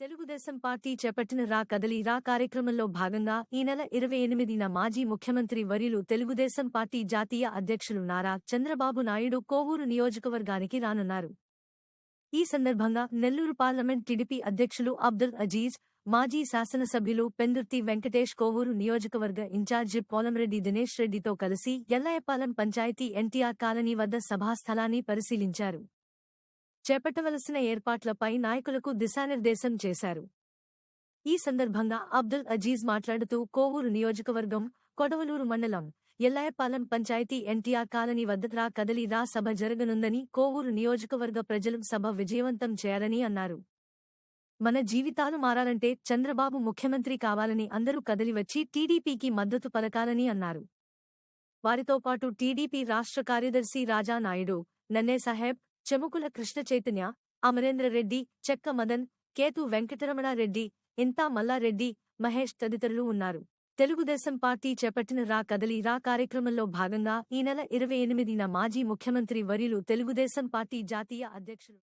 Telugu Desam party చేపట్టిన రా కదలి రా కార్యక్రమంలో భాగంగా ఈ నెల ఇరవై ఎనిమిదిన మాజీ ముఖ్యమంత్రి వర్యులు తెలుగుదేశం పార్టీ జాతీయ అధ్యక్షులు నారా చంద్రబాబు నాయుడు కోవూరు నియోజకవర్గానికి రానున్నారు. ఈ సందర్భంగా నెల్లూరు పార్లమెంట్ టీడీపీ అధ్యక్షులు అబ్దుల్ అజీజ్ మాజీ శాసనసభ్యులు పెందుర్తి వెంకటేష్ కోవూరు నియోజకవర్గ ఇన్ఛార్జి పోలంరెడ్డి దినేష్ రెడ్డితో కలిసి ఎల్లయ్యపాలెం పంచాయతీ ఎన్టీఆర్ కాలనీ వద్ద సభాస్థలాన్ని పరిశీలించారు. చేపట్టవలసిన ఏర్పాట్లపై నాయకులకు దిశానిర్దేశం చేశారు. ఈ సందర్భంగా అబ్దుల్ అజీజ్ మాట్లాడుతూ కోవూరు నియోజకవర్గం కొడవలూరు మండలం ఎల్లాయపాలెం పంచాయతీ ఎన్టీఆర్ కాలనీ వద్ద రా కదలి రా సభ జరగనుందని కోవూరు నియోజకవర్గ ప్రజలు సభ విజయవంతం చేయాలని అన్నారు. మన జీవితాలు మారాలంటే చంద్రబాబు ముఖ్యమంత్రి కావాలని అందరూ కదలివచ్చి టీడీపీకి మద్దతు పలకాలని అన్నారు. వారితో పాటు టీడీపీ రాష్ట్ర కార్యదర్శి రాజా నాయుడు నన్నే సాహెబ్ చెముకుల కృష్ణ చైతన్య అమరేంద్ర రెడ్డి చెక్క మదన్ కేతు వెంకటరమణారెడ్డి ఇంతా మల్లారెడ్డి మహేష్ తదితరులు ఉన్నారు. తెలుగుదేశం పార్టీ చేపట్టిన రా కదలి రా కార్యక్రమంలో భాగంగా ఈ నెల ఇరవై ఎనిమిదిన మాజీ ముఖ్యమంత్రి వర్యులు తెలుగుదేశం పార్టీ జాతీయ అధ్యక్షులు